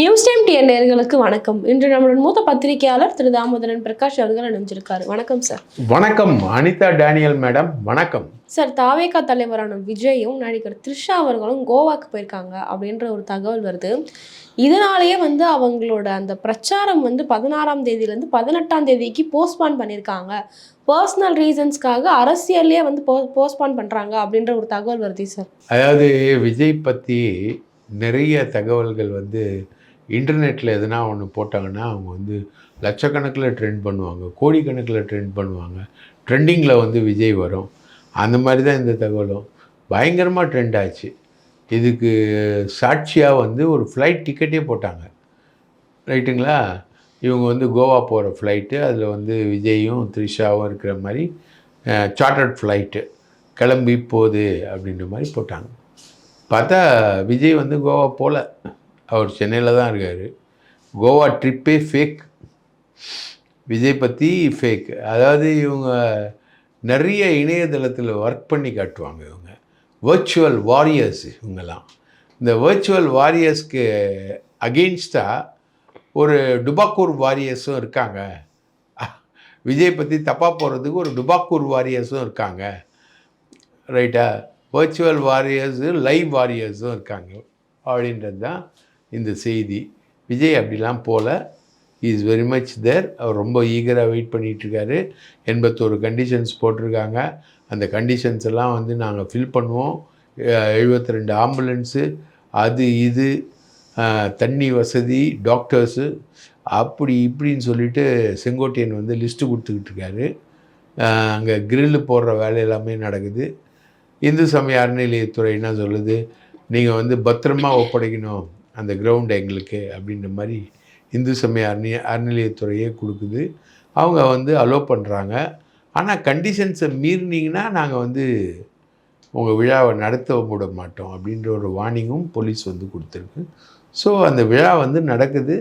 News time TN நேயர்களுக்கு வணக்கம். இன்று நம்மளுடன் மூத்த பத்திரிகையாளர் திரு தாமோதரன் பிரகாஷ் அவர்கள் இணைஞ்சிருக்காரு. வணக்கம் சார். வணக்கம் அனிதா டேனியல் மேடம். வணக்கம். சார் தாவேகா தலைவரான விஜயும் நடிகர் த்ரிஷா அவர்களும் கோவாக்கு போயிருக்காங்க அப்படின்ற ஒரு தகவல் வருது. இதனாலேயே வந்து அவங்களோட அந்த பிரச்சாரம் வந்து பதினாறாம் தேதியிலேருந்து பதினெட்டாம் தேதிக்கு போஸ்ட்பான் பண்ணியிருக்காங்க. பர்சனல் ரீசன்ஸ்க்காக அரசியல்லே வந்து போ போஸ்ட்பான் பண்ணுறாங்க அப்படின்ற ஒரு தகவல் வருது சார். அதாவது விஜய் பற்றி நிறைய தகவல்கள் வந்து இன்டர்நெட்டில் எதனா ஒன்று போட்டாங்கன்னா அவங்க வந்து லட்சக்கணக்கில் ட்ரெண்ட் பண்ணுவாங்க கோடிக்கணக்கில் ட்ரெண்ட் பண்ணுவாங்க. ட்ரெண்டிங்கில் வந்து விஜய் வரும். அந்த மாதிரி தான் இந்த தகவலும். பயங்கரமாக ட்ரெண்ட் ஆச்சு. இதுக்கு சாட்சியாக வந்து ஒரு ஃப்ளைட் டிக்கெட்டே போட்டாங்க. ரைட்டுங்களா? இவங்க வந்து கோவா போகிற ஃப்ளைட்டு அதில் வந்து விஜயும் த்ரிஷாவும் இருக்கிற மாதிரி சார்ட்டர்ட் ஃப்ளைட்டு கிளம்பி போகுது அப்படின்ற மாதிரி போட்டாங்க. பார்த்தா விஜய் வந்து கோவா போகல அவர் சென்னையில் தான் இருக்கார். கோவா ட்ரிப்பே ஃபேக் விஜய் பற்றி ஃபேக் அதாவது இவங்க நிறைய இணையதளத்தில் ஒர்க் பண்ணி காட்டுவாங்க இவங்க. வர்ச்சுவல் வாரியர்ஸ் இவங்கெல்லாம். இந்த வர்ச்சுவல் வாரியர்ஸ்க்கு அகெயின்ஸ்டாக ஒரு டுபாக்கூர் வாரியர்ஸும் இருக்காங்க. விஜய் பற்றி தப்பாக போகிறதுக்கு ஒரு டுபாக்கூர் வாரியர்ஸும் இருக்காங்க. ரைட்டா வர்ச்சுவல் வாரியர்ஸு லைவ் வாரியர்ஸும் இருக்காங்க. அப்படின்றது தான் இந்த செய்தி. விஜய் அப்படிலாம் போல இஸ் வெரி மச் தேர் அவர் ரொம்ப ஈகராக வெயிட் பண்ணிகிட்ருக்காரு எண்பத்தோரு கண்டிஷன்ஸ் போட்டிருக்காங்க. அந்த கண்டிஷன்ஸ் எல்லாம் வந்து நாங்கள் ஃபில் பண்ணுவோம். எழுபத்தி ரெண்டு ஆம்புலன்ஸு அது இது தண்ணி வசதி டாக்டர்ஸு அப்படி இப்படின்னு சொல்லிட்டு செங்கோட்டையன் வந்து லிஸ்ட்டு கொடுத்துக்கிட்டு இருக்காரு. அங்கே கிரில்லு போடுற வேலை எல்லாமே நடக்குது. இந்து சமய அறநிலையத்துறை என்ன சொல்லுது? நீங்கள் வந்து பத்திரமா ஒப்படைக்கணும். அந்த கிரவுண்டு எங்களுக்கு அப்படின்ற மாதிரி இந்து சமய அறநிய அறநிலையத்துறையே கொடுக்குது. அவங்க வந்து அலோவ் பண்ணுறாங்க ஆனால் கண்டிஷன்ஸை மீறினீங்கன்னா நாங்கள் வந்து உங்கள் விழாவை நடத்த விட மாட்டோம் அப்படின்ற ஒரு வார்னிங்கும் போலீஸ் வந்து கொடுத்துருக்கு. ஸோ அந்த விழா வந்து நடக்குது.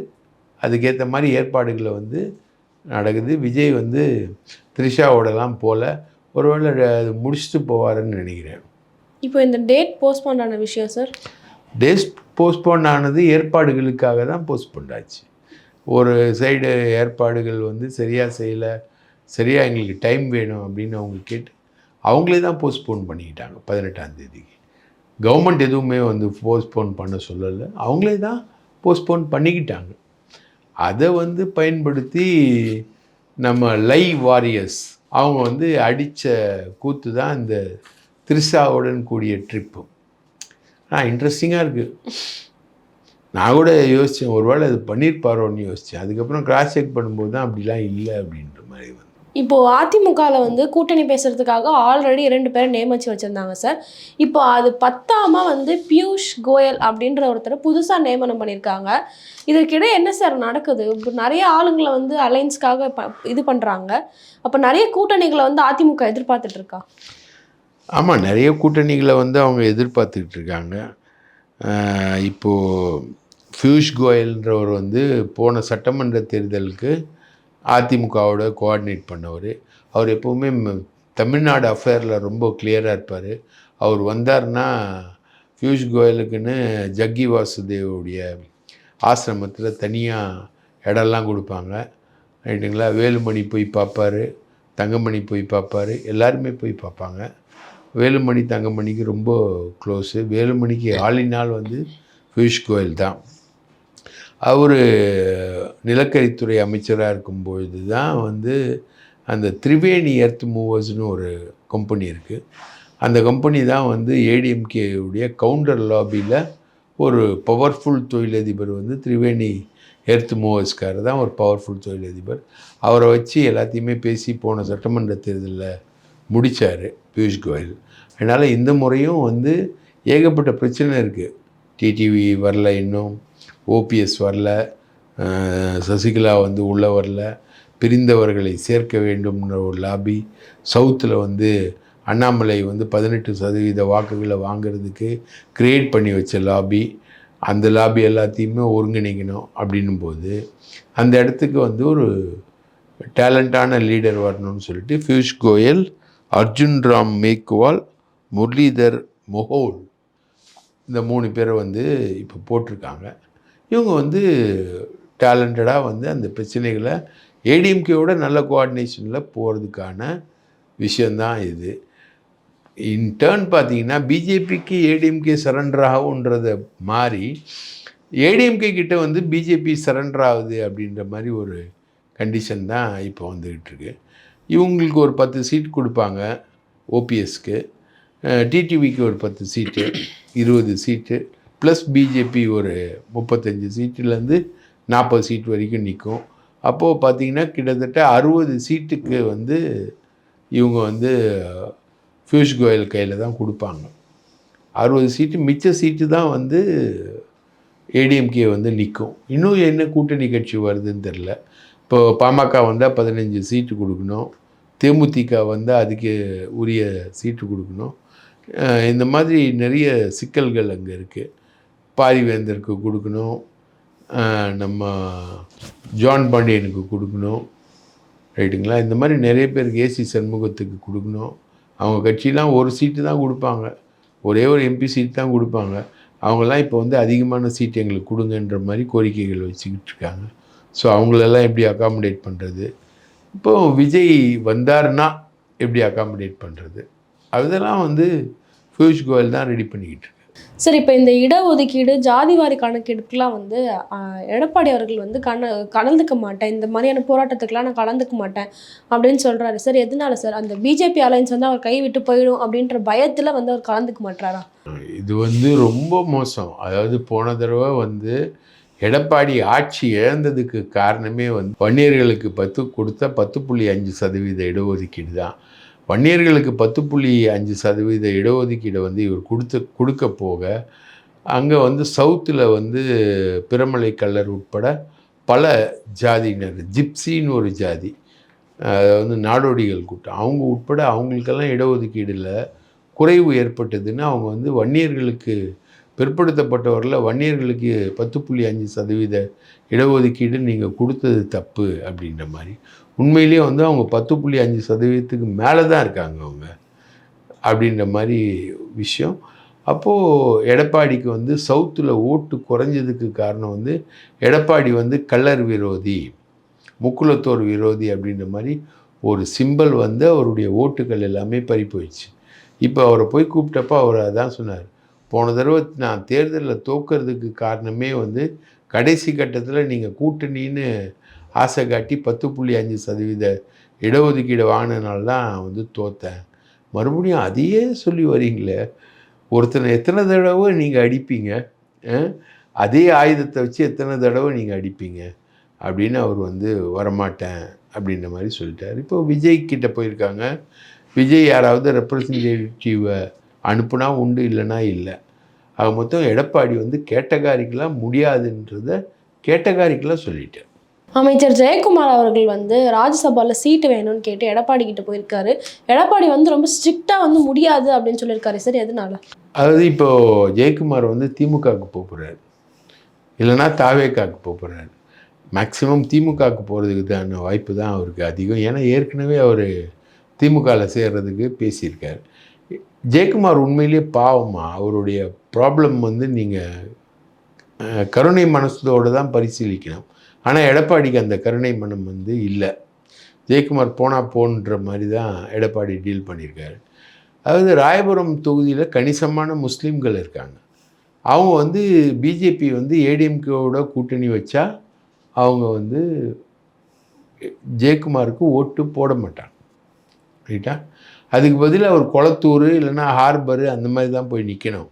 அதுக்கேற்ற மாதிரி ஏற்பாடுகளை வந்து நடக்குது. விஜய் வந்து த்ரிஷாவோடலாம் போல ஒருவேளை அது முடிச்சுட்டு போவாருன்னு நினைக்கிறேன். இப்போ இந்த டேட் போஸ்ட்போன் ஆன விஷயம் சார் டேஸ் போஸ்ட்போன் ஆனது ஏற்பாடுகளுக்காக தான் போஸ்ட்போன் ஆச்சு. ஒரு சைடு ஏற்பாடுகள் வந்து சரியாக செய்யலை சரியாக எங்களுக்கு டைம் வேணும் அப்படின்னு அவங்க கேட்டு அவங்களே தான் போஸ்ட்போன் பண்ணிக்கிட்டாங்க பதினெட்டாம் தேதிக்கு. கவர்மெண்ட் எதுவுமே வந்து போஸ்ட்போன் பண்ண சொல்லலை அவங்களே தான் போஸ்ட்போன் பண்ணிக்கிட்டாங்க. அதை வந்து பயன்படுத்தி நம்ம லைவ் வாரியர்ஸ் அவங்க வந்து அடித்த கூத்து தான் இந்த திரிசாவுடன் கூடிய ட்ரிப்பு ஆ இன்ட்ரெஸ்டிங்காக இருக்குது நான் கூட யோசித்தேன் ஒருவேளை அது பண்ணியிருப்பாரோன்னு யோசித்தேன் அதுக்கப்புறம் கிராஸ் செக் பண்ணும்போது தான் அப்படிலாம் இல்லை அப்படின்ற மாதிரி வந்து. இப்போ அதிமுகவில் வந்து கூட்டணி பேசுறதுக்காக ஆல்ரெடி ரெண்டு பேரும் நியமிச்சு வச்சுருந்தாங்க சார் இப்போ அது பத்தாமல் வந்து பியூஷ் கோயல் அப்படின்ற ஒருத்தர் புதுசாக நியமனம் பண்ணியிருக்காங்க இதற்கிடையே என்ன சார் நடக்குது? இப்போ நிறைய ஆளுங்களை வந்து அலைன்ஸ்க்காக ப- இது பண்ணுறாங்க அப்போ நிறைய கூட்டணிகளை வந்து அதிமுக எதிர்பார்த்துட்ருக்கா ஆமாம் நிறைய கூட்டணிகளை வந்து அவங்க எதிர்பார்த்துக்கிட்டு இருக்காங்க. இப்போது பியூஷ் கோயல்ன்றவர் வந்து போன சட்டமன்ற தேர்தலுக்கு அதிமுகவோட கோஆர்டினேட் பண்ணவர். அவர் எப்போவுமே தமிழ்நாடு அஃபேரில் ரொம்ப கிளியராக இருப்பார். அவர் வந்தார்னா பியூஷ் கோயலுக்குன்னு ஜக்கி வாசுதேவுடைய ஆசிரமத்தில் தனியாக இடம்லாம் கொடுப்பாங்க. ரைட்டுங்களா வேலுமணி போய் பார்ப்பாரு தங்கமணி போய் பார்ப்பாரு எல்லாருமே போய் பார்ப்பாங்க. வேலுமணி தங்கமணிக்கு ரொம்ப க்ளோஸு வேலுமணிக்கு ஆளினால் வந்து பியூஷ் கோயல் தான். அவர் நிலக்கரித்துறை அமைச்சராக இருக்கும்பொழுது தான் வந்து அந்த திரிவேணி எர்த் மூவர்ஸ்னு ஒரு கம்பெனி இருக்குது அந்த கம்பெனி தான் வந்து ஏடிஎம்கேவுடைய கவுண்டர் லாபியில் ஒரு பவர்ஃபுல் தொழிலதிபர் வந்து திரிவேணி எர்த் மூவர்ஸ்கார் தான் ஒரு பவர்ஃபுல் தொழிலதிபர். அவரை வச்சு எல்லாத்தையுமே பேசி போன சட்டமன்ற தேர்தலில் முடித்தார் பியூஷ் கோயல். அதனால் இந்த முறையும் வந்து ஏகப்பட்ட பிரச்சனை இருக்குது டிடிவி வரல இன்னும். ஓபிஎஸ் வரல. சசிகலா வந்து உள்ளே வரல. பிரிந்தவர்களை சேர்க்க வேண்டும்ன்ற ஒரு லாபி. சவுத்தில் வந்து அண்ணாமலை வந்து பதினெட்டு சதவீத வாக்குகளை வாங்குறதுக்கு கிரியேட் பண்ணி வச்ச லாபி. அந்த லாபி எல்லாத்தையுமே ஒருங்கிணைக்கணும் அப்படின்னும் போது அந்த இடத்துக்கு வந்து ஒரு டேலண்டான லீடர் வரணும்னு சொல்லிட்டு பியூஷ் கோயல் அர்ஜுன் ராம் மேக்குவால் முரளிதர் மொஹோல் இந்த மூணு பேரை வந்து இப்போ போட்டிருக்காங்க. இவங்க வந்து டேலண்டடாக வந்து அந்த பிரச்சனைகளை ஏடிஎம்கேவோட நல்ல கோஆர்டினேஷனில் போகிறதுக்கான விஷயந்தான் இது. இன் டேர்ன் பார்த்தீங்கன்னா பிஜேபிக்கு ஏடிஎம்கே சரண்டர் ஆகுன்றத மாறி ஏடிஎம்கே கிட்டே வந்து பிஜேபி சரண்டர் ஆகுது அப்படின்ற மாதிரி ஒரு கண்டிஷன் தான் இப்போ வந்துக்கிட்டு இருக்குது இவங்களுக்கு ஒரு பத்து சீட் கொடுப்பாங்க ஓபிஎஸ்க்கு டிடிவிக்கு ஒரு பத்து சீட்டு இருபது சீட்டு ப்ளஸ் பிஜேபி ஒரு முப்பத்தஞ்சு சீட்டுலேருந்து நாற்பது சீட் வரைக்கும் நிற்கும் அப்போது பார்த்தீங்கன்னா கிட்டத்தட்ட அறுபது சீட்டுக்கு வந்து இவங்க வந்து பியூஷ் கோயல் கையில் தான் கொடுப்பாங்க. அறுபது சீட்டு மிச்ச சீட்டு தான் வந்து ஏடிஎம்கே வந்து நிற்கும் இன்னும் என்ன கூட்டணி கட்சி வருதுன்னு தெரில இப்போ பாமக வந்தால் பதினஞ்சு சீட்டு கொடுக்கணும். தேமுதிக வந்தால் அதுக்கு உரிய சீட்டு கொடுக்கணும். இந்த மாதிரி நிறைய சிக்கல்கள் அங்கே இருக்குது பாரிவேந்தருக்கு கொடுக்கணும். நம்ம ஜான் பாண்டியனுக்கு கொடுக்கணும். ரைட்டுங்களா? இந்த மாதிரி நிறைய பேருக்கு ஏசி சண்முகத்துக்கு கொடுக்கணும். அவங்க கட்சியெலாம் ஒரு சீட்டு தான் கொடுப்பாங்க. ஒரே ஒரு எம்பி சீட் தான் கொடுப்பாங்க. அவங்கெல்லாம் இப்போ வந்து அதிகமான சீட் எங்களுக்கு கொடுங்கன்ற மாதிரி கோரிக்கைகள் வச்சுக்கிட்டு இருக்காங்க. ஸோ அவங்களெல்லாம் எப்படி அகாமடேட் பண்ணுறது இப்போ விஜய் வந்தாருன்னா எப்படி அகாமடேட் பண்ணுறது அதெல்லாம் வந்து பியூஷ் கோயல் தான் ரெடி பண்ணிக்கிட்டு இருக்கு. சரி இப்போ இந்த இடஒதுக்கீடு ஜாதிவாரி கணக்கெடுப்புலாம் வந்து எடப்பாடி அவர்கள் வந்து கண கலந்துக்க மாட்டேன். இந்த மாதிரியான போராட்டத்துக்குலாம் நான் கலந்துக்க மாட்டேன் அப்படின்னு சொல்றாரு. சார் எதனால சார்? அந்த பிஜேபி அலைன்ஸ் வந்து அவர் கைவிட்டு போயிடும் அப்படின்ற பயத்துல வந்து அவர் கலந்துக்க மாட்டாரா இது வந்து ரொம்ப மோசம். அதாவது போன தடவை வந்து எடப்பாடி ஆட்சி இழந்ததுக்கு காரணமே வந்து வன்னியர்களுக்கு பத்து கொடுத்த பத்து புள்ளி அஞ்சு சதவீத இடஒதுக்கீடு தான். வன்னியர்களுக்கு பத்து புள்ளி அஞ்சு சதவீத இடஒதுக்கீடை வந்து இவர் கொடுத்து கொடுக்க போக அங்கே வந்து சவுத்தில் வந்து பிரமலை கல்லர் உட்பட பல ஜாதியினர் ஜிப்சின்னு ஒரு ஜாதி வந்து நாடோடிகள் கூட்டம் அவங்க உட்பட அவங்களுக்கெல்லாம் இடஒதுக்கீடில் குறைவு ஏற்பட்டதுன்னு அவங்க வந்து வன்னியர்களுக்கு பிற்படுத்தப்பட்டவரில் வன்னியர்களுக்கு பத்து புள்ளி அஞ்சு சதவீத இடஒதுக்கீடு நீங்கள் கொடுத்தது தப்பு அப்படின்ற மாதிரி. உண்மையிலேயே வந்து அவங்க பத்து புள்ளி அஞ்சு சதவீதத்துக்கு மேலே தான் இருக்காங்க அவங்க அப்படின்ற மாதிரி விஷயம். அப்போது எடப்பாடிக்கு வந்து சவுத்தில் ஓட்டு குறைஞ்சதுக்கு காரணம் வந்து எடப்பாடி வந்து கல்லர் விரோதி முக்குலத்தோர் விரோதி அப்படின்ற மாதிரி ஒரு சிம்பல் வந்து அவருடைய ஓட்டுகள் எல்லாமே பறி போயிடுச்சு இப்போ அவரை போய் கூப்பிட்டப்போ அவர் அதான் சொன்னார் போன தடவை நான் தேர்தலில் தோக்கிறதுக்கு காரணமே வந்து கடைசி கட்டத்தில் நீங்கள் கூட்டணின்னு ஆசை காட்டி பத்து புள்ளி அஞ்சு சதவீத இடஒதுக்கீடு வாங்கினதுனால தான் வந்து தோத்தேன். மறுபடியும் அதையே சொல்லி வரீங்களே ஒருத்தனை எத்தனை தடவை நீங்கள் அடிப்பீங்க? அதே ஆயுதத்தை வச்சு எத்தனை தடவை நீங்கள் அடிப்பீங்க? அப்படின்னு அவர் வந்து வரமாட்டேன் அப்படின்ற மாதிரி சொல்லிட்டார். இப்போ விஜய் கிட்டே போயிருக்காங்க. விஜய் யாராவது ரெப்ரசன்டேட்டிவை அனுப்புனா உண்டு இல்லைன்னா இல்லை. ஆக மொத்தம் எடப்பாடி வந்து கேட்டகாரிக்கெலாம் முடியாதுன்றத கேட்டகாரிக்கெலாம் சொல்லிட்டார். அமைச்சர் ஜெயக்குமார் அவர்கள் வந்து ராஜ்யசபால சீட்டு வேணும்னு கேட்டு எடப்பாடி கிட்ட போயிருக்காரு. எடப்பாடி வந்து ரொம்ப ஸ்ட்ரிக்டா வந்து முடியாது அப்படின்னு சொல்லியிருக்காரு. சார் எதனால? அதாவது இப்போது ஜெயக்குமார் வந்து திமுகவுக்கு போக போகிறாரு இல்லைன்னா தாவேக்காவுக்கு போக போகிறாரு மேக்ஸிமம் திமுகவுக்கு போகிறதுக்கு தான வாய்ப்பு தான் அவருக்கு அதிகம். ஏன்னா ஏற்கனவே அவர் திமுகவில் சேர்றதுக்கு பேசியிருக்கார். ஜெயக்குமார் உண்மையிலேயே பாவமா? அவருடைய ப்ராப்ளம் வந்து நீங்கள் கருணை மனசோடு தான் பரிசீலிக்கணும். ஆனால் எடப்பாடிக்கு அந்த கருணை மனம் வந்து இல்லை. ஜெயக்குமார் போனால் போன்ற மாதிரி தான் எடப்பாடி டீல் பண்ணியிருக்காரு. அதாவது ராயபுரம் தொகுதியில் கணிசமான முஸ்லீம்கள் இருக்காங்க. அவங்க வந்து பிஜேபி வந்து ஏடிஎம்கேவோட கூட்டணி வச்சா அவங்க வந்து ஜெயக்குமாருக்கு ஓட்டு போட மாட்டாங்க. ரைட்டா? அதுக்கு பதில் அவர் குளத்தூர் இல்லைன்னா ஹார்பரு அந்த மாதிரி தான் போய் நிற்கணும்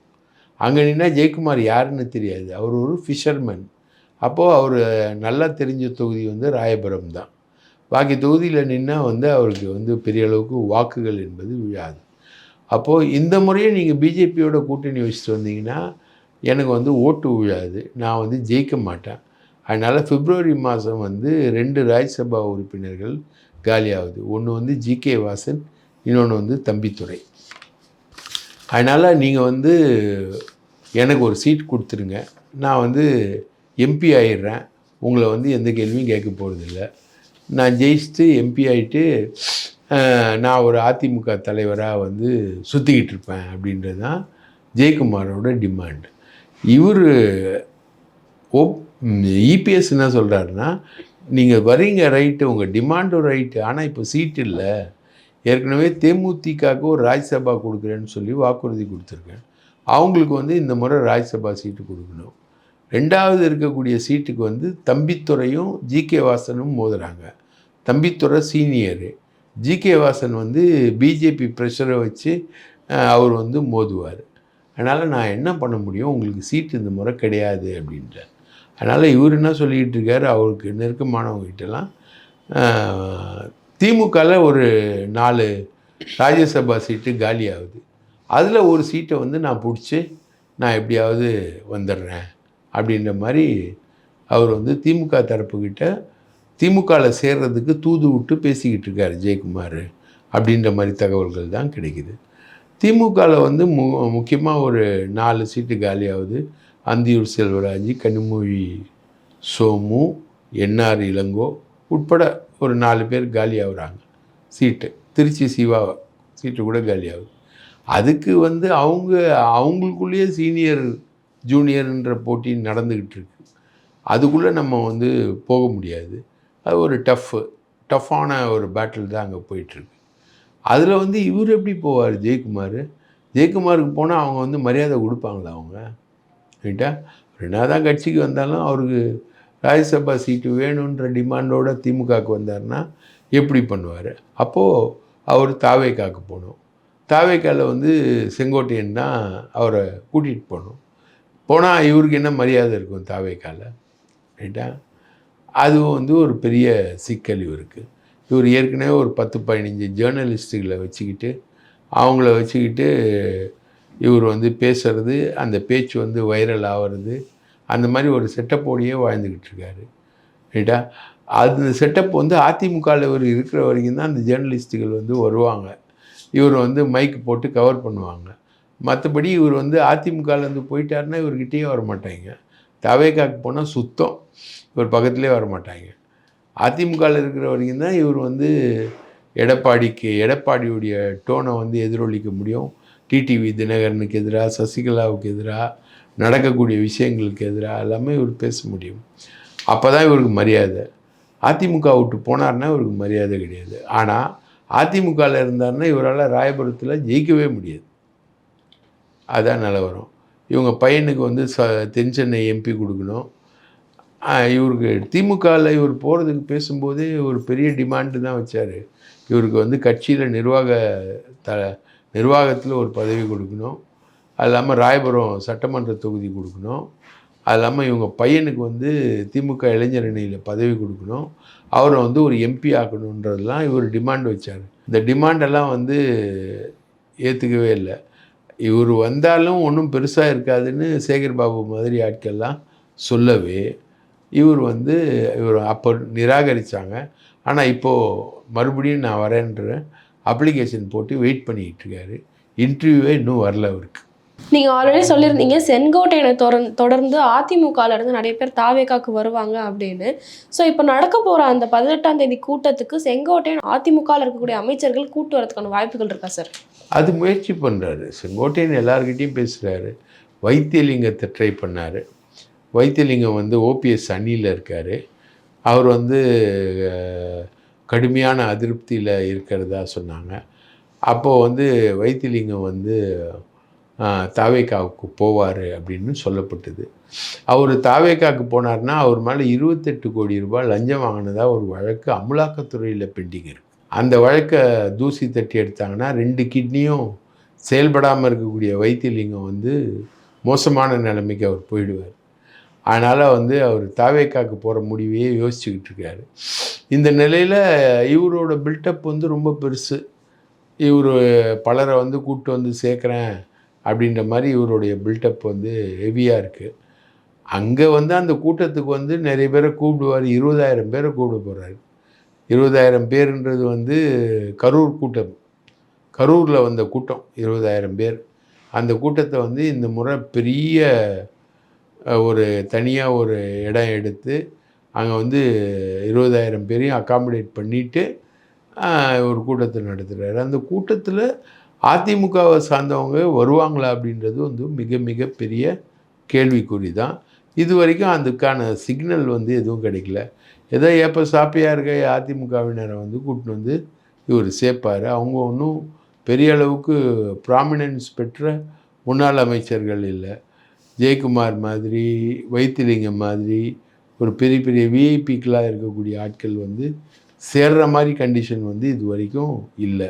அங்கே நின்னா ஜெயக்குமார் யாருன்னு தெரியாது. அவர் ஒரு ஃபிஷர்மேன். அப்போது அவர் நல்லா தெரிஞ்ச தொகுதி வந்து ராயபுரம் தான். பாக்கி தொகுதியில் நின்னால் வந்து அவருக்கு வந்து பெரிய அளவுக்கு வாக்குகள் என்பது விழாது. அப்போது இந்த முறையே நீங்கள் பிஜேபியோட கூட்டணி வச்சுட்டு வந்தீங்கன்னா எனக்கு வந்து ஓட்டு விழாது. நான் வந்து ஜெயிக்க மாட்டேன். அதனால் பிப்ரவரி மாதம் வந்து ரெண்டு ராஜ்யசபா உறுப்பினர்கள் காலியாகுது. ஒன்று வந்து ஜிகே வாசன் இன்னொன்று வந்து தம்பித்துறை. அதனால் நீங்கள் வந்து எனக்கு ஒரு சீட் கொடுத்துருங்க. நான் வந்து எம்பி ஆயிடுறேன். உங்களை வந்து எந்த கேள்வியும் கேட்க போகிறதில்ல நான் ஜெயிச்சுட்டு எம்பி ஆகிட்டு நான் ஒரு அதிமுக தலைவராக வந்து சுற்றிக்கிட்டு இருப்பேன் அப்படின்றது தான் ஜெயக்குமாரோட டிமாண்ட் இவர் ஓ இபிஎஸ் என்ன சொல்கிறாருன்னா நீங்கள் வரீங்க ரைட்டு உங்கள் டிமாண்டும் ரைட்டு ஆனால் இப்போ சீட் இல்லை. ஏற்கனவே தேமுதிகவுக்கு ஒரு ராஜ்யசபா கொடுக்குறேன்னு சொல்லி வாக்குறுதி கொடுத்துருக்கேன். அவங்களுக்கு வந்து இந்த முறை ராஜ்யசபா சீட்டு கொடுக்கணும். ரெண்டாவது இருக்கக்கூடிய சீட்டுக்கு வந்து தம்பித்துறையும் ஜிகே வாசனும் மோதுறாங்க. தம்பித்துறை சீனியரு. ஜிகே வாசன் வந்து பிஜேபி ப்ரெஷரை வச்சு அவர் வந்து மோதுவார். அதனால் நான் என்ன பண்ண முடியும்? உங்களுக்கு சீட்டு இந்த முறை கிடையாது அப்படின்ற அதனால் இவர் என்ன சொல்லிக்கிட்டு இருக்காரு? அவருக்கு நெருக்கமானவங்ககிட்டலாம் திமுகவில் ஒரு நாலு ராஜ்யசபா சீட்டு காலி ஆகுது அதில் ஒரு சீட்டை வந்து நான் பிடிச்சி நான் எப்படியாவது வந்துடுறேன் அப்படின்ற மாதிரி அவர் வந்து திமுக தரப்புக்கிட்ட திமுகவில் சேர்றதுக்கு தூது விட்டு பேசிக்கிட்டு இருக்கார் ஜெயக்குமார் அப்படின்ற மாதிரி தகவல்கள் தான் கிடைக்குது. திமுகவில் வந்து மு முக்கியமாக ஒரு நாலு சீட்டு காலியாகுது. அந்தியூர் செல்வராஜ் கனிமொழி சோமு என்ஆர் இளங்கோ உட்பட ஒரு நாலு பேர் காலி ஆகுறாங்க சீட்டு. திருச்சி சிவா சீட்டு கூட காலி ஆகுது அதுக்கு வந்து அவங்க அவங்களுக்குள்ளேயே சீனியர் ஜூனியர்ன்ற போட்டி நடந்துக்கிட்டு இருக்கு அதுக்குள்ளே நம்ம வந்து போக முடியாது. அது ஒரு டஃப்பு டஃப்பான ஒரு பேட்டில் தான் அங்கே போயிட்டுருக்கு அதில் வந்து இவர் எப்படி போவார் ஜெயக்குமார்? ஜெயக்குமாருக்கு போனால் அவங்க வந்து மரியாதை கொடுப்பாங்களா அவங்க? ரைட்டா? ரெண்டாவது தான் கட்சிக்கு வந்தாலும் அவருக்கு ராஜ்யசபா சீட்டு வேணுன்ற டிமாண்டோட திமுகவுக்கு வந்தார்னா எப்படி பண்ணுவார்? அப்போது அவர் தாவேக்காக்கு போகணும். தாவேக்காவில் வந்து செங்கோட்டையன் தான் அவரை கூட்டிகிட்டு போகணும். போனால் இவருக்கு என்ன மரியாதை இருக்கும் தாவேக்காவில் ரைட்டா? அதுவும் வந்து ஒரு பெரிய சிக்கல் இவருக்கு. இவர் ஏற்கனவே ஒரு பத்து பதினஞ்சு ஜேர்னலிஸ்ட்டுகளை வச்சுக்கிட்டு அவங்கள வச்சுக்கிட்டு இவர் வந்து பேசுறது அந்த பேச்சு வந்து வைரல் ஆகிறது அந்த மாதிரி ஒரு செட்டப்போடையே வாழ்ந்துக்கிட்டு இருக்காரு. ரைட்டா அந்த செட்டப் வந்து அதிமுகவில் இவர் இருக்கிற வரைக்கும் தான் அந்த ஜேர்னலிஸ்ட்டுகள் வந்து வருவாங்க. இவர் வந்து மைக் போட்டு கவர் பண்ணுவாங்க. மற்றபடி இவர் வந்து அதிமுகலேருந்து போயிட்டாருன்னா இவர்கிட்டயே வர மாட்டாங்க தவேக்காக்கு போனால் சுத்தம். இவர் பக்கத்துலேயே வர மாட்டாங்க அதிமுகவில் இருக்கிற வரைக்கும் தான் இவர் வந்து எடப்பாடிக்கு எடப்பாடியுடைய டோனை வந்து எதிரொலிக்க முடியும். டிடிவி தினகரனுக்கு எதிராக சசிகலாவுக்கு எதிராக நடக்கக்கூடிய விஷயங்களுக்கு எதிராக எல்லாமே இவர் பேச முடியும். அப்போ தான் இவருக்கு மரியாதை. அதிமுக விட்டு போனார்னா இவருக்கு மரியாதை கிடையாது. ஆனால் அதிமுகவில் இருந்தார்னா இவரால் ராயபுரத்தில் ஜெயிக்கவே முடியாது. அதான் நிலவரம் இவங்க பையனுக்கு வந்து ச தென் சென்னை எம்பி கொடுக்கணும். இவருக்கு திமுகவில் இவர் போகிறதுக்கு பேசும்போதே ஒரு பெரிய டிமாண்டு தான் வச்சார். இவருக்கு வந்து கட்சியில் நிர்வாக த நிர்வாகத்தில் ஒரு பதவி கொடுக்கணும். அது இல்லாமல் ராயபுரம் சட்டமன்ற தொகுதி கொடுக்கணும். அது இல்லாமல் இவங்க பையனுக்கு வந்து திமுக இளைஞர் அணியில் பதவி கொடுக்கணும். அவரை வந்து ஒரு எம்பி ஆக்கணுன்றதெல்லாம் இவர் டிமாண்ட் வச்சார். இந்த டிமாண்டெல்லாம் வந்து ஏற்றுக்கவே இல்லை. இவர் வந்தாலும் ஒன்றும் பெருசாக இருக்காதுன்னு சேகர் பாபு மாதிரி ஆட்கள்லாம் சொல்லவே இவர் வந்து இவர் அப்போ நிராகரித்தாங்க ஆனால் இப்போது மறுபடியும் நான் வரேன்ற அப்ளிகேஷன் போட்டு வெயிட் பண்ணிக்கிட்டு இருக்காரு. இன்டர்வியூவே இன்னும் வரல அவருக்கு. நீங்கள் ஆல்ரெடி சொல்லியிருந்தீங்க செங்கோட்டையனை தொடர்ந்து தொடர்ந்து அதிமுகலேருந்து நிறைய பேர் தாவேக்காக்கு வருவாங்க அப்படின்னு. ஸோ இப்போ நடக்க போகிற அந்த பதினெட்டாம் தேதி கூட்டத்துக்கு செங்கோட்டையன் அதிமுகவில் இருக்கக்கூடிய அமைச்சர்கள் கூட்டு வரதுக்கான வாய்ப்புகள் இருக்கா சார் அது முயற்சி பண்ணுறாரு செங்கோட்டையன் எல்லார்கிட்டயும் பேசுகிறாரு வைத்தியலிங்கத்தை ட்ரை பண்ணார். வைத்தியலிங்கம் வந்து ஓபிஎஸ் அணியில் இருக்கார். அவர் வந்து கடுமையான அதிருப்தியில் இருக்கிறதா சொன்னாங்க. அப்போது வந்து வைத்தியலிங்கம் வந்து தாவேக்காவுக்கு போவார் அப்படின்னு சொல்லப்பட்டது. அவர் தாவேக்காவுக்கு போனார்னா அவர் மேலே இருபத்தெட்டு கோடி ரூபாய் லஞ்சம் வாங்கினதாக ஒரு வழக்கு அமலாக்கத்துறையில் பெண்டிங் இருக்குது அந்த வழக்கை தூசி தட்டி எடுத்தாங்கன்னா ரெண்டு கிட்னியும் செயல்படாமல் இருக்கக்கூடிய வைத்தியலிங்கம் வந்து மோசமான நிலைமைக்கு அவர் போயிடுவார். அதனால் வந்து அவர் தாவேக்காக்கு போகிற முடிவையே யோசிச்சுக்கிட்டு இருக்காரு. இந்த நிலையில் இவரோட பில்டப் வந்து ரொம்ப பெருசு. இவர் பலரை வந்து கூப்பிட்டு வந்து சேர்க்குறேன் அப்படின்ற மாதிரி இவருடைய பில்டப் வந்து ஹெவியாக இருக்குது அங்கே வந்து அந்த கூட்டத்துக்கு வந்து நிறைய பேரை கூப்பிடுவார். இருபதாயிரம் பேரை கூப்பிட போகிறாரு இருபதாயிரம் பேருன்றது வந்து கரூர் கூட்டம். கரூரில் வந்த கூட்டம் இருபதாயிரம் பேர். அந்த கூட்டத்தை வந்து இந்த முறை பெரிய ஒரு தனியாக ஒரு இடம் எடுத்து அங்கே வந்து இருபதாயிரம் பேரையும் அகாமடேட் பண்ணிவிட்டு ஒரு கூட்டத்தை நடத்துகிறாரு அந்த கூட்டத்தில் அதிமுகவை சார்ந்தவங்க வருவாங்களா அப்படின்றது வந்து மிக மிக பெரிய கேள்விக்குறி தான். இது வரைக்கும் அதுக்கான சிக்னல் வந்து எதுவும் கிடைக்கல. ஏதோ எப்போ சாப்பியாக இருக்க அதிமுகவினரை வந்து கூட்டின்னு வந்து இவர் சேர்ப்பார். அவங்க ஒன்றும் பெரிய அளவுக்கு ப்ராமினன்ஸ் பெற்ற முன்னாள் அமைச்சர்கள் இல்லை. ஜெயக்குமார் மாதிரி வைத்திலிங்கம் மாதிரி ஒரு பெரிய பெரிய விஐபிக்களாக இருக்கக்கூடிய ஆட்கள் வந்து சேர்ற மாதிரி கண்டிஷன் வந்து இது வரைக்கும் இல்லை.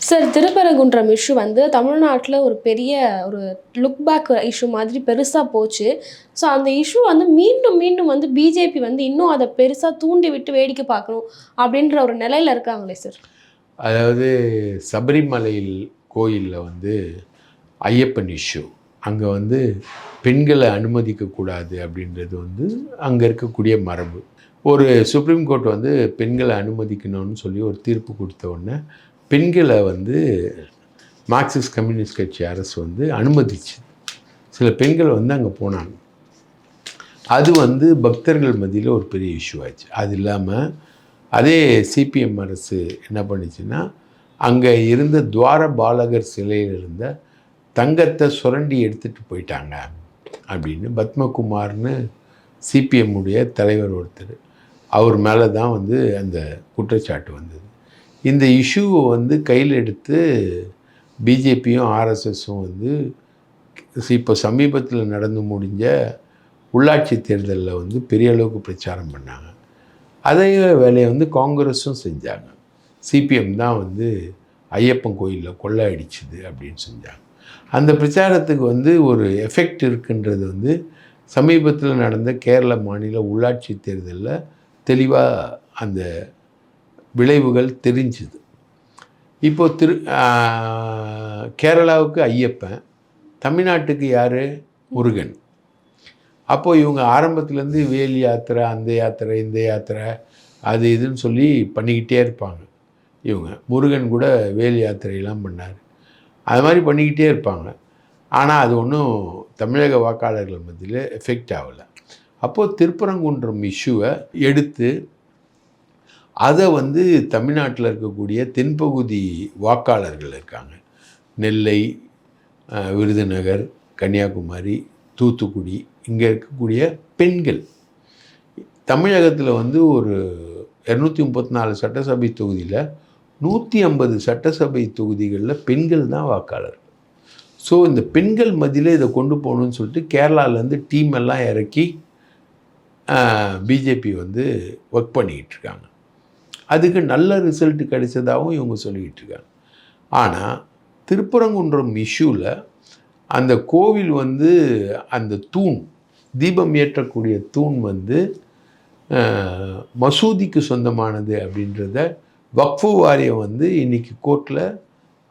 சார் திருப்பரங்குன்றம் இஷ்யூ வந்து தமிழ்நாட்டில் ஒரு பெரிய ஒரு லுக் பேக் இஷ்யூ மாதிரி பெருசாக போச்சு. ஸோ அந்த இஷ்யூ வந்து மீண்டும் மீண்டும் வந்து பிஜேபி வந்து இன்னும் அதை பெருசாக தூண்டி விட்டு வேடிக்கை பார்க்கணும் அப்படின்ற ஒரு நிலையில இருக்காங்களே சார்? அதாவது சபரிமலையில் கோயிலில் வந்து ஐயப்பன் இஷ்யூ அங்கே வந்து பெண்களை அனுமதிக்கக்கூடாது அப்படின்றது வந்து அங்கே இருக்கக்கூடிய மரபு. ஒரு சுப்ரீம் கோர்ட் வந்து பெண்களை அனுமதிக்கணும்னு சொல்லி ஒரு தீர்ப்பு கொடுத்த உடனே பெண்களை வந்து மார்க்சிஸ்ட் கம்யூனிஸ்ட் கட்சி அரசு வந்து அனுமதிச்சு சில பெண்கள் வந்து அங்கே போனாங்க. அது வந்து பக்தர்கள் மத்தியில் ஒரு பெரிய இஷ்யூ ஆச்சு. அது இல்லாமல் அதே சிபிஎம் அரசு என்ன பண்ணுச்சுன்னா அங்கே இருந்த துவார பாலகர் சிலையில் இருந்த தங்கத்தை சுரண்டி எடுத்துகிட்டு போயிட்டாங்க அப்படின்னு பத்மகுமார்னு சிபிஎம் உடைய தலைவர் ஒருத்தர் அவர் மேலே தான் வந்து அந்த குற்றச்சாட்டு வந்தது. இந்த இஷ்யூவை வந்து கையில் எடுத்து பிஜேபியும் ஆர்எஸ்எஸும் வந்து இப்போ சமீபத்தில் நடந்து முடிஞ்ச உள்ளாட்சி தேர்தலில் வந்து பெரிய அளவுக்கு பிரச்சாரம் பண்ணாங்க. அதே வேலையை வந்து காங்கிரஸும் செஞ்சாங்க. சிபிஎம் தான் வந்து ஐயப்பன் கோயிலில் கொள்ளை அடிச்சுது அப்படின்னு செஞ்சாங்க. அந்த பிரச்சாரத்துக்கு வந்து ஒரு எஃபெக்ட் இருக்குன்றது வந்து சமீபத்தில் நடந்த கேரள மாநில உள்ளாட்சி தேர்தலில் தெளிவாக அந்த விளைவுகள் தெரிஞ்சுது. இப்போ திரு கேரளாவுக்கு ஐயப்பன் தமிழ்நாட்டுக்கு யார்? முருகன். அப்போது இவங்க ஆரம்பத்துலேருந்து வேல் யாத்திரை அந்த யாத்திரை இந்த யாத்திரை அது இதுன்னு சொல்லி பண்ணிக்கிட்டே இருப்பாங்க. இவங்க முருகன் கூட வேல் யாத்திரையெல்லாம் பண்ணார். அது மாதிரி பண்ணிக்கிட்டே இருப்பாங்க. ஆனால் அது ஒன்றும் தமிழக வாக்காளர்கள் மத்தியில் எஃபெக்ட் ஆகலை. அப்போது திருப்பரங்குன்றம் இஷ்யூவை எடுத்து அதை வந்து தமிழ்நாட்டில் இருக்கக்கூடிய தென்பகுதி வாக்காளர்கள் இருக்காங்க. நெல்லை விருதுநகர் கன்னியாகுமரி தூத்துக்குடி இங்கே இருக்கக்கூடிய பெண்கள். தமிழகத்தில் வந்து ஒரு இரநூத்தி முப்பத்தி நாலு சட்டசபை தொகுதியில் நூற்றி ஐம்பது சட்டசபை தொகுதிகளில் பெண்கள் தான் வாக்காளர் ஸோ இந்த பெண்கள் மத்தியில் இதை கொண்டு போகணும்னு சொல்லிட்டு கேரளாவிலேருந்து டீம் எல்லாம் இறக்கி பிஜேபி வந்து ஒர்க் பண்ணிக்கிட்டு இருக்காங்க. அதுக்கு நல்ல ரிசல்ட் கிடைச்சதாகவும் இவங்க சொல்லிக்கிட்டு இருக்காங்க ஆனால் திருப்பரங்குன்றம் இஷ்யூவில் அந்த கோவில் வந்து அந்த தூண் தீபம் ஏற்றக்கூடிய தூண் வந்து மசூதிக்கு சொந்தமானது அப்படின்றத வக்ஃபு வாரியம் வந்து இன்றைக்கி கோர்ட்டில்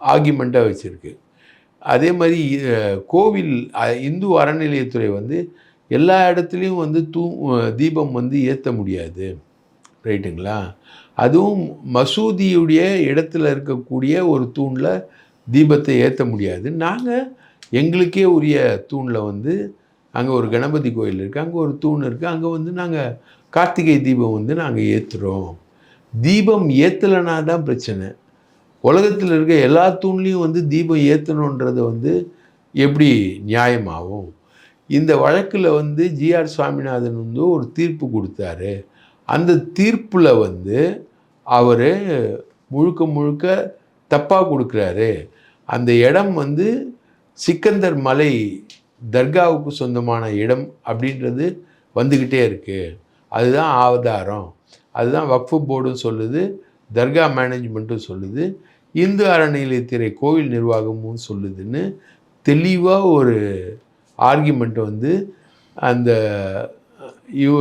ஆர்கியூமெண்ட்டாக வச்சுருக்கு. அதே மாதிரி கோவில் இந்து அறநிலையத்துறை வந்து எல்லா இடத்துலையும் வந்து தூ தீபம் வந்து ஏற்ற முடியாது. ரைட்டுங்களா அதுவும் மசூதியுடைய இடத்துல இருக்கக்கூடிய ஒரு தூணில் தீபத்தை ஏற்ற முடியாது. நாங்கள் எங்களுக்கே உரிய தூணில் வந்து அங்கே ஒரு கணபதி கோயில் இருக்குது அங்கே ஒரு தூண் இருக்குது அங்கே வந்து நாங்கள் கார்த்திகை தீபம் வந்து நாங்கள் ஏற்றுறோம் தீபம் ஏற்றலைனா தான் பிரச்சனை. உலகத்தில் இருக்க எல்லா தூண்லேயும் வந்து தீபம் ஏற்றணுன்றதை வந்து எப்படி நியாயமாகும்? இந்த வழக்கில் வந்து ஜிஆர் சுவாமிநாதன் வந்து ஒரு தீர்ப்பு கொடுத்தாரு. அந்த தீர்ப்பில் வந்து அவர் முழுக்க முழுக்க தப்பாக கொடுக்குறாரு. அந்த இடம் வந்து சிக்கந்தர் மலை தர்காவுக்கு சொந்தமான இடம் அப்படின்றது வந்துக்கிட்டே இருக்குது அதுதான் ஆதாரம். அதுதான் வக்ஃபு போர்டும் சொல்லுது தர்கா மேனேஜ்மெண்ட்டும் சொல்லுது இந்து அறநிலையத்துறை கோவில் நிர்வாகமும் சொல்லுதுன்னு தெளிவாக ஒரு ஆர்கியூமெண்ட் வந்து அந்த யூ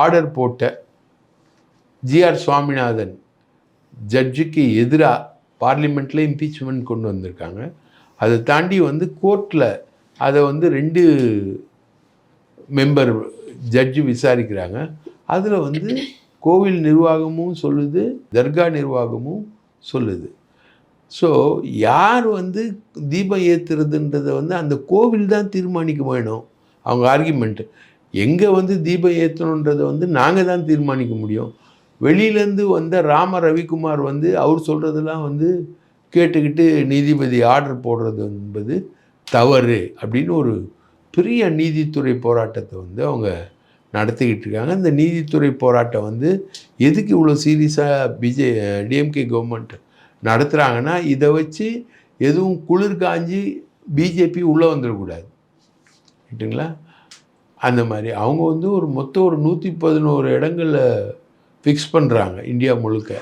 ஆர்டர் போட்ட ஜிஆர் சுவாமிநாதன் ஜட்ஜுக்கு எதிராக பார்லிமெண்ட்டில் இம்பீச்மெண்ட் கொண்டு வந்திருக்காங்க. அதை தாண்டி வந்து கோர்ட்டில் அதை வந்து ரெண்டு மெம்பர் ஜட்ஜு விசாரிக்கிறாங்க. அதில் வந்து கோவில் நிர்வாகமும் சொல்லுது தர்கா நிர்வாகமும் சொல்லுது. ஸோ யார் வந்து தீபம் ஏற்றுறதுன்றதை வந்து அந்த கோவில் தான் தீர்மானிக்க வேணும். அவங்க ஆர்கியூமெண்ட்டு எங்கே வந்து தீபம் ஏற்றணுன்றதை வந்து நாங்கள் தான் தீர்மானிக்க முடியும். வெளியிலேருந்து வந்த ராம ரவிக்குமார் வந்து அவர் சொல்கிறதெல்லாம் வந்து கேட்டுக்கிட்டு நீதிபதி ஆர்டர் போடுறது என்பது தவறு அப்படின்னு ஒரு பெரிய நீதித்துறை போராட்டத்தை வந்து அவங்க நடத்திக்கிட்டு இருக்காங்க. இந்த நீதித்துறை போராட்டம் வந்து எதுக்கு இவ்வளோ சீரியஸாக பிஜே டிஎம்கே கவர்மெண்ட் நடத்துகிறாங்கன்னா இதை வச்சு எதுவும் குளிர் காஞ்சி பிஜேபி உள்ளே வந்துடக்கூடாது. ரைட்டுங்களா அந்த மாதிரி. அவங்க வந்து ஒரு மொத்தம் ஒரு நூற்றி பதினோரு இடங்களில் ஃபிக்ஸ் பண்ணுறாங்க இந்தியா முழுக்க.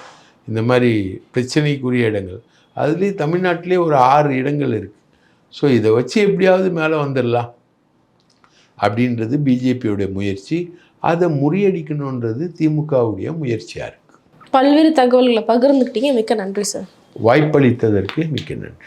இந்த மாதிரி பிரச்சனைக்குரிய இடங்கள். அதுலேயும் தமிழ்நாட்டிலே ஒரு ஆறு இடங்கள் இருக்குது ஸோ இதை வச்சு எப்படியாவது மேலே வந்துடலாம் அப்படின்றது பிஜேபியோடைய முயற்சி. அதை முறியடிக்கணுன்றது திமுகவுடைய முயற்சியாக இருக்குது பல்வேறு தகவல்களை பகிர்ந்துக்கிட்டீங்க. மிக்க நன்றி சார். வாய்ப்பளித்ததற்கு மிக்க நன்றி.